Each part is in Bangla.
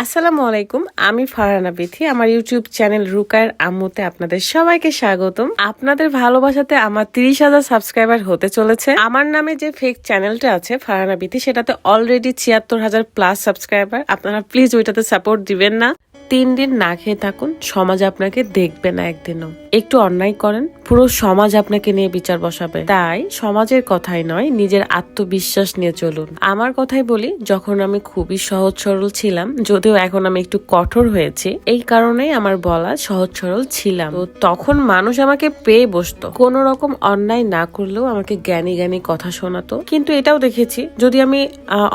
আসসালামু আলাইকুম, আমি ফারহানা বিথি। আমার ইউটিউব চ্যানেল রুকায়ের আম্মুতে আপনাদের সবাইকে স্বাগতম। আপনাদের ভালোবাসাতে আমার তিরিশ হাজার সাবস্ক্রাইবার হতে চলেছে। আমার নামে যে ফেক চ্যানেলটা আছে ফারহানা বিথি, সেটাতে অলরেডি ছিয়াত্তর হাজার প্লাস সাবস্ক্রাইবার আপনারা প্লিজ ওইটাতে সাপোর্ট দিবেন না। তিন দিন না খেয়ে থাকুন, সমাজ আপনাকে দেখবে না একদিনও। একটু অন্যায় করেন পুরো সমাজ আপনাকে নিয়ে বিচার বসাবে। তাই সমাজের কথাই নয়, নিজের আত্মবিশ্বাস নিয়ে চলুন। আমার কথাই বলি, যখন আমি খুবই সহজ সরল ছিলাম, যদিও এখন আমি একটু কঠোর হয়েছি, এই কারণেই আমার বলা সহজ সরল ছিলাম। তো তখন মানুষ আমাকে পেয়ে বসতো। কোন রকম অন্যায় না করলেও আমাকে জ্ঞানী জ্ঞানী কথা শোনাতো। কিন্তু এটাও দেখেছি, যদি আমি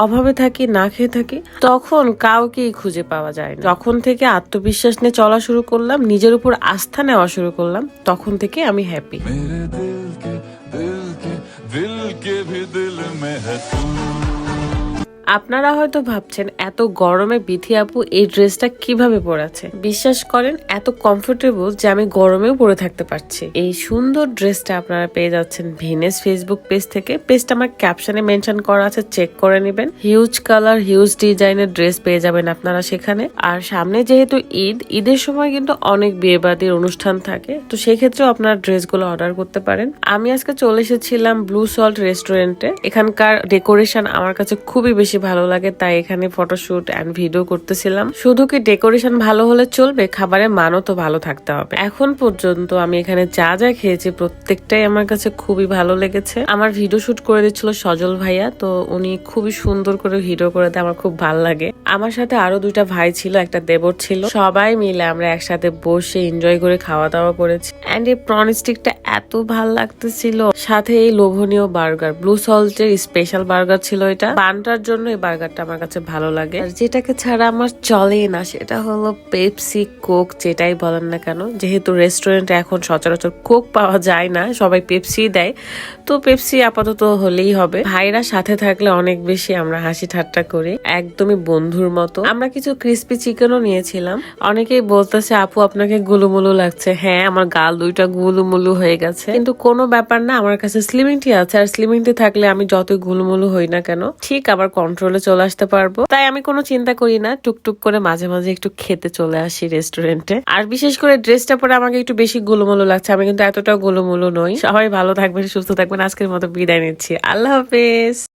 অভাবে থাকি, না খেয়ে থাকি, তখন কাউকেই খুঁজে পাওয়া যায় না। যখন থেকে আত্মবিশ্বাস নিয়ে চলা শুরু করলাম, নিজের উপর আস্থা নেওয়া শুরু করলাম, তখন থেকে আমি हैप्पी मेरे दिल के दिल के दिल के भी दिल में है तू। আপনারা হয়তো ভাবছেন, এত গরমে বিথি আপু এই ড্রেসটা কীভাবে পরেছে বিশ্বাস করেন, এত কমফোর্টেবল যে আমি গরমেও পরে থাকতে পারছি। এই সুন্দর ড্রেসটা আপনারা পেয়ে যাচ্ছেন ভিনেস ফেসবুক পেজ থেকে। পেজটা আমার ক্যাপশনে মেনশন করা আছে চেক করে নেবেন। হিউজ কালার হিউজ ডিজাইনের ড্রেস পেয়ে যাবেন আপনারা সেখানে। আর সামনে যেহেতু ঈদ, ঈদের সময় কিন্তু অনেক বিয়েবাদীর অনুষ্ঠান থাকে। তো সেক্ষেত্রেও আপনারা ড্রেসগুলো অর্ডার করতে পারেন। আমি আজকে চলে এসেছিলাম ব্লু সল্ট রেস্টুরেন্টে এখানকার ডেকোরেশন আমার কাছে খুবই বেশি ভালো লাগে, তাই এখানে ফটোশুট অ্যান্ড ভিডিও করতেছিলাম। শুধু কি ডেকোরেশন ভালো হলে চলবে? খাবারের মানও তো ভালো থাকতে হবে। এখন পর্যন্ত আমি এখানে যা যা খেয়েছি, প্রত্যেকটাই আমার কাছে খুবই ভালো লেগেছে। আমার ভিডিও শুট করে দিচ্ছিল সজল ভাইয়া, তো উনি খুবই সুন্দর করে ভিডিও করে দেয়, আমার খুব ভালো লাগে। আমার সাথে আরও দুইটা ভাই ছিল, একটা দেবর ছিল। সবাই মিলে আমরা একসাথে বসে এনজয় করে খাওয়া দাওয়া করেছি। অ্যান্ড এই প্রন স্টিকটা এত ভালো লাগতেছিল। সাথে এই লোভনীয় বার্গার ব্লু সল্টের স্পেশাল বার্গার ছিল এটা। বানটার জন্য এই বার্গারটা আমার কাছে ভালো লাগে। আর যেটাকে ছাড়া আমার চলেই না, সেটা হলো পেপসি কোক যেটাই বলেন না কেন। যেহেতু রেস্টুরেন্টে এখন সচরাচর কোক পাওয়া যায় না, সবাই পেপসি দেয়। তো পেপসি আপাতত হলেই হবে। ভাইরা সাথে থাকলে অনেক বেশি আমরা হাসি ঠাট্টা করি। একদমই বন্ধুর মতো। আমরা কিছু ক্রিস্পি চিকেনও নিয়েছিলাম। অনেকেই বলতেছে, আপু, আপনাকে গুলুমুলু লাগছে। হ্যাঁ আমার গাল দুইটা গুলুমুলু হয়ে গেছে। কিন্তু কোনো ব্যাপার না, আমার কাছে স্লিমিং টি আছে। আর স্লিমিং টি থাকলে আমি যতই গুলুমুলু হই না কেন, ঠিক আবার কন্ট্রোলে চলে আসতে পারব। তাই আমি কোনো চিন্তা করি না, টুকটুক করে মাঝে মাঝে একটু খেতে চলে আসি রেস্টুরেন্টে আর বিশেষ করে ড্রেসটা পরে আমাকে একটু বেশি গুলুমুলু লাগছে। আমি কিন্তু এতটা গুলুমুলু নই। সবাই ভালো থাকবেন, সুস্থ থাকবেন। আজকের মতো বিদায় নিচ্ছি। আল্লাহ হাফেজ।